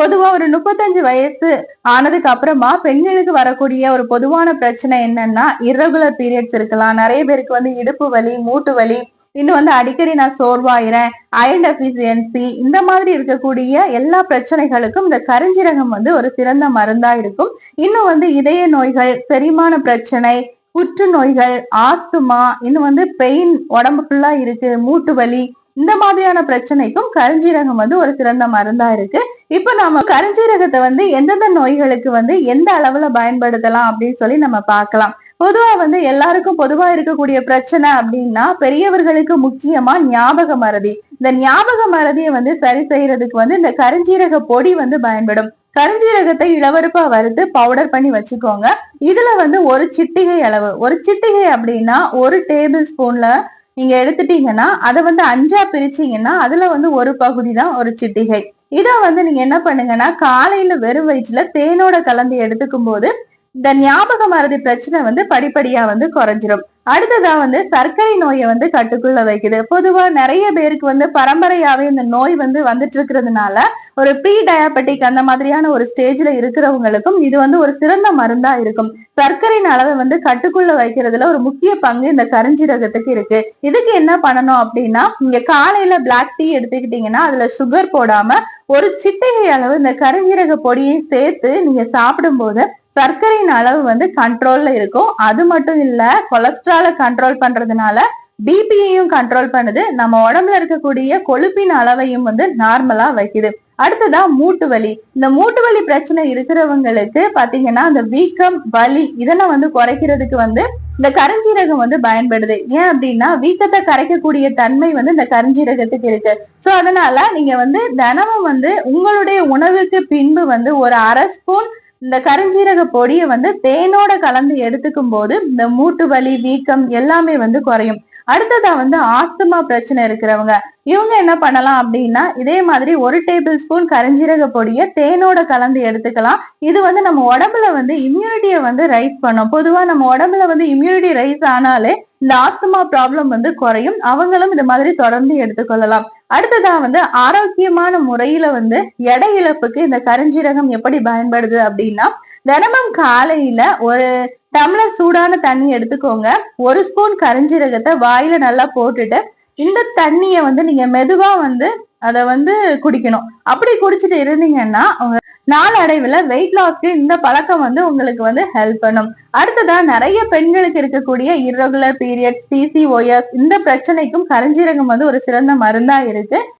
பொதுவா ஒரு முப்பத்தஞ்சு வயசு ஆனதுக்கு அப்புறமா பெண்களுக்கு வரக்கூடிய ஒரு பொதுவான பிரச்சனை என்னன்னா இரகுலர் பீரியட்ஸ் இருக்கலாம். நிறைய பேருக்கு வந்து இடுப்பு வலி மூட்டு வலி இன்னும் வந்து அடிக்கடி நான் சோர்வாயிறேன் அயன் டெபிசியன்சி இந்த மாதிரி இருக்கக்கூடிய எல்லா பிரச்சனைகளுக்கும் இந்த கருஞ்சீரகம் வந்து ஒரு சிறந்த மருந்தா இருக்கும். இன்னும் வந்து இதய நோய்கள் செரிமான பிரச்சனை புற்றுநோய்கள் ஆஸ்துமா இன்னும் வந்து பெயின் உடம்பு ஃபுல்லா இருக்கு மூட்டு வலி இந்த மாதிரியான பிரச்சனைக்கும் கருஞ்சீரகம் வந்து ஒரு சிறந்த மருந்தா இருக்கு. இப்ப நம்ம கருஞ்சீரகத்தை வந்து எந்தெந்த நோய்களுக்கு வந்து எந்த அளவுல பயன்படுத்தலாம் அப்படின்னு சொல்லி நம்ம பார்க்கலாம். பொதுவா வந்து எல்லாருக்கும் பொதுவா இருக்கக்கூடிய பிரச்சனை அப்படின்னா பெரியவர்களுக்கு முக்கியமா ஞாபக மறதி. இந்த ஞாபக மறதியை வந்து சரி செய்யறதுக்கு வந்து இந்த கருஞ்சீரக பொடி வந்து பயன்படும். கருஞ்சீரகத்தை இளவருப்பா வறுத்து பவுடர் பண்ணி வச்சுக்கோங்க. இதுல வந்து ஒரு சிட்டிகை அளவு. ஒரு சிட்டிகை அப்படின்னா ஒரு டேபிள் ஸ்பூன்ல நீங்க எடுத்துட்டீங்கன்னா அதை வந்து அஞ்சா பிரிச்சீங்கன்னா அதுல வந்து ஒரு பகுதி தான் ஒரு சிட்டிகை. இதை வந்து நீங்க என்ன பண்ணுங்கன்னா காலையில வெறும் வயிற்றுல தேனோட கலந்து எடுத்துக்கும் போது இந்த ஞாபக மறதி பிரச்சனை வந்து படிப்படியா வந்து குறைஞ்சிரும். அடுத்ததா வந்து சர்க்கரை நோயை வந்து கட்டுக்குள்ள வைக்குது. பொதுவா நிறைய பேருக்கு வந்து பரம்பரையாவே இந்த நோய் வந்து வந்துட்டு இருக்கிறதுனால ஒரு ப்ரீ டயாபெட்டிக் அந்த மாதிரியான ஒரு ஸ்டேஜ்ல இருக்கிறவங்களுக்கும் இது வந்து ஒரு சிறந்த மருந்தா இருக்கும். சர்க்கரையின் அளவை வந்து கட்டுக்குள்ள வைக்கிறதுல ஒரு முக்கிய பங்கு இந்த கருஞ்சீரகத்துக்கு இருக்கு. இதுக்கு என்ன பண்ணணும் அப்படின்னா நீங்க காலையில பிளாக் டீ எடுத்துக்கிட்டீங்கன்னா அதுல சுகர் போடாம ஒரு சிட்டிகை அளவு இந்த கருஞ்சீரக பொடியை சேர்த்து நீங்க சாப்பிடும்போது சர்க்கரையின் அளவு வந்து கண்ட்ரோல்ல இருக்கும். அது மட்டும் இல்ல கொலஸ்ட்ரால கண்ட்ரோல் பண்றதுனால பிபியையும் கண்ட்ரோல் பண்ணுது. நம்ம உடம்புல இருக்கக்கூடிய கொழுப்பின் அளவையும் வந்து நார்மலா வைக்குது. அடுத்ததா மூட்டு வலி. இந்த மூட்டு வலி பிரச்சனை இருக்கிறவங்களுக்கு பாத்தீங்கன்னா அந்த வீக்கம் வலி இதெல்லாம் வந்து குறைக்கிறதுக்கு வந்து இந்த கருஞ்சீரகம் வந்து பயன்படுது. ஏன் அப்படின்னா வீக்கத்தை கரைக்கக்கூடிய தன்மை வந்து இந்த கருஞ்சீரகத்துக்கு இருக்கு. சோ அதனால நீங்க வந்து தினமும் வந்து உங்களுடைய உணவுக்கு பின்பு வந்து ஒரு அரை ஸ்பூன் இந்த கருஞ்சீரக பொடியை வந்து தேனோட கலந்து எடுத்துக்கும் போது இந்த மூட்டு வலி வீக்கம் எல்லாமே வந்து குறையும். அடுத்ததா வந்து ஆஸ்துமா பிரச்சனை இருக்கிறவங்க இவங்க என்ன பண்ணலாம் அப்படின்னா இதே மாதிரி ஒரு டேபிள் ஸ்பூன் கரிஞ்சீரக பொடியை தேனோட கலந்து எடுத்துக்கலாம். இது வந்து நம்ம உடம்புல வந்து இம்யூனிட்டியை வந்து ரைஸ் பண்ணும். பொதுவா நம்ம உடம்புல வந்து இம்யூனிட்டி ரைஸ் ஆனாலே இந்த ஆஸ்துமா ப்ராப்ளம் வந்து குறையும். அவங்களும் இந்த மாதிரி தொடர்ந்து எடுத்துக்கொள்ளலாம். அடுத்ததா வந்து ஆரோக்கியமான முறையில வந்து எடை இழப்புக்கு இந்த கருஞ்சீரகம் எப்படி பயன்படுது அப்படின்னா தினமும் காலையில ஒரு டம்ளர் சூடான தண்ணி எடுத்துக்கோங்க. ஒரு ஸ்பூன் கருஞ்சீரகத்தை வாயில நல்லா போட்டுட்டு இந்த தண்ணிய வந்து நீங்க மெதுவா வந்து அதை வந்து குடிக்கணும். அப்படி குடிச்சிட்டு இருந்தீங்கன்னா உங்க நாளடைவுல வெயிட் லாஸ்க்கு இந்த பழக்கம் வந்து உங்களுக்கு வந்து ஹெல்ப் பண்ணும். அடுத்ததா நிறைய பெண்களுக்கு இருக்கக்கூடிய இரகுலர் பீரியட் பிசிஓஎஸ் இந்த பிரச்சனைக்கும் கருஞ்சீரகம் வந்து ஒரு சிறந்த மருந்தா இருக்கு.